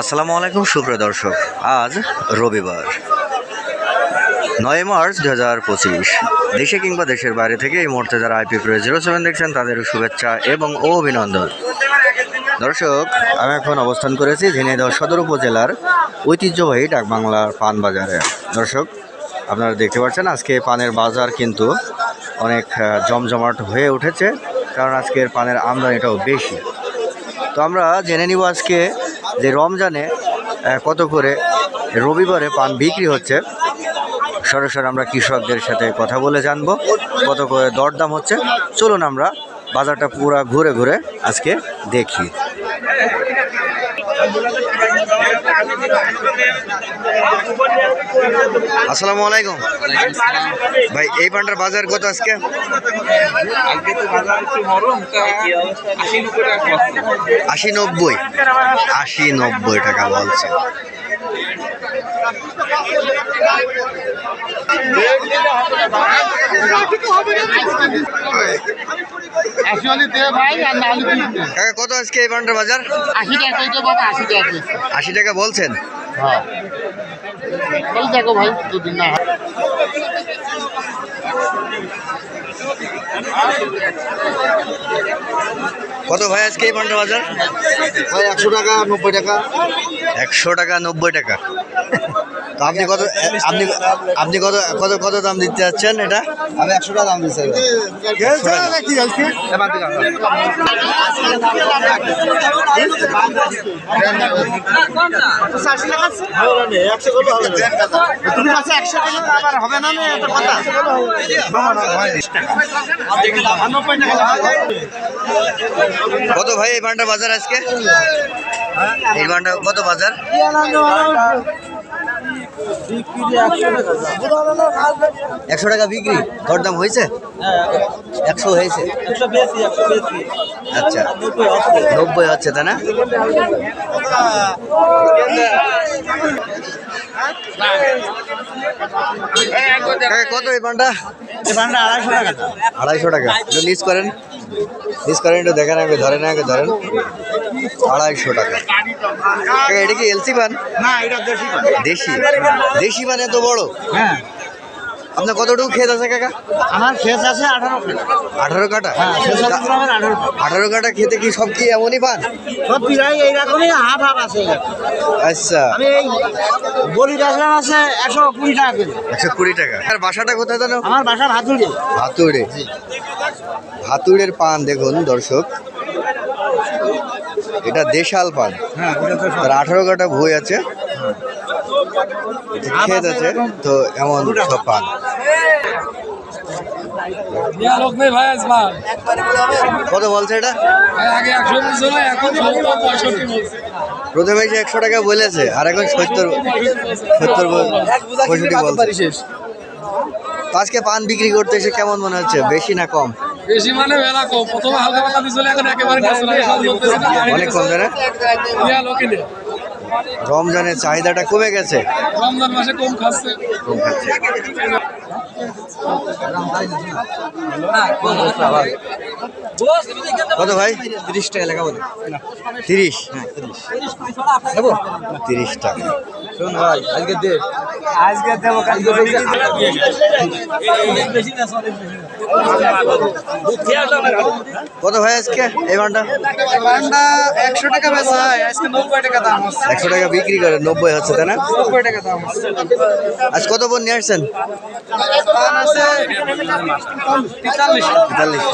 আসসালামু আলাইকুম, সুপ্রিয় দর্শক। আজ রবিবার, নয় মার্চ দু হাজার পঁচিশ। দেশে কিংবা দেশের বাইরে থেকে এই মুহূর্তে যারা আইপি প্রে জিরো সেভেন দেখছেন, তাদের শুভেচ্ছা এবং অভিনন্দন। দর্শক, আমি এখন অবস্থান করেছি ঝিনাইদহ সদর উপজেলার ঐতিহ্যবাহী ডাকবাংলার পান বাজারে। দর্শক, আপনারা দেখতে পাচ্ছেন, আজকে পানের বাজার কিন্তু অনেক জমজমাট হয়ে উঠেছে, কারণ আজকের পানের আমদানিটাও বেশি। তো আমরা জেনে নিব আজকে যে রমজানে কত করে রবিবারে পান বিক্রি হচ্ছে, সরাসরি আমরা কৃষকদের সাথে কথা বলে জানব কত করে দরদাম হচ্ছে। চলুন আমরা বাজারটা পুরো ঘুরে ঘুরে আজকে দেখি। আসসালামু আলাইকুম। ভাই এই পানটার বাজার কত আজকে? আশি নব্বই। আশি নব্বই টাকা বলছে। আশি হলে দে ভাই আর না হলে কাকা কত আজকে এই পানটার বাজার? আশি টাকা বাবা আশি টাকা আশি টাকা বলছেন? হ্যাঁ। বল দেখো ভাই দুদিন না। কত ভাই আজকে এই পানটার বাজার? ভাই একশো টাকা নব্বই টাকা। একশো টাকা নব্বই টাকা। তো আপনি কত আপনি আপনি কত কত কত দাম দিতে যাচ্ছেন এটা? আমি একশো টাকা দাম দিচ্ছি কি কত ভাই এই ভান্ডার বাজার আজকে? এই ভান্ডার কত বাজার? একশো টাকা বিক্রি? দরদাম হয়েছে? একশো হয়েছে। আচ্ছা। নব্বই হচ্ছে তাই না? কত এই পানটা? আড়াইশো টাকা। আড়াইশো টাকা। একটু লিজ করেন। লিজ করেন একটু দেখেন আগে ধরেন আগে ধরেন। আড়াইশো টাকা। এটা কি এলসি পান? না এটা দেশি দেশি? দেশি পান এত বড়? হ্যাঁ। আপনার কতটুকু ক্ষেত আছে কাকা? আমার আছে আঠারো আঠারো কাটা হ্যাঁ আঠারো কাটা খেতে কি সব কি এমনই পান? সব প্রায় এইরকমই হাফ হাফ আছে আচ্ছা। আমি এই বলি বেচলাম আছে একশো কুড়ি টাকা কেজি। একশো কুড়ি টাকা। আর বাসাটা কোথায় জানো? আমার বাসা ভাতুড়ি। ভাতুড়ে। ভাতুড়ের পান দেখুন দর্শক। এটা দেশাল পান। হ্যাঁ তার আঠারো কাটা বই আছে। ক্ষেত আছে তো এমন সব পান। ভাই কত বলছে এটা? ভাই প্রথমে যে একশো টাকা বলেছে আর এখন সত্তর সত্তর বল- পঁয়ষট্টি বলছে। আজকে পান বিক্রি করতে এসে কেমন মনে হচ্ছে? বেশি না কম? বেশি মানে বেলা কম। প্রথমে হালকা পাতলা দিছিল এখন একেবারে অনেক কম না লোকে রমজানের চাহিদাটা কমে গেছে? রমজান মাসে কম খাচ্ছে। কম খাচ্ছে। কত ভাই? তিরিশ টাকা লেখা বলে। তিরিশ? তিরিশ। টাকা। শোন ভাই আজকে দে। আজকে দেবো কালকে কত ভাই আজকে? এই পানটা পান্ডা একশো টাকা বেচা হয় আজকে নব্বই টাকা দাম একশো টাকা বিক্রি করে নব্বই হচ্ছে তাই না? নব্বই টাকা দাম আজ কত বোন নিয়ে আসছেন? তেতাল্লিশ তেতাল্লিশ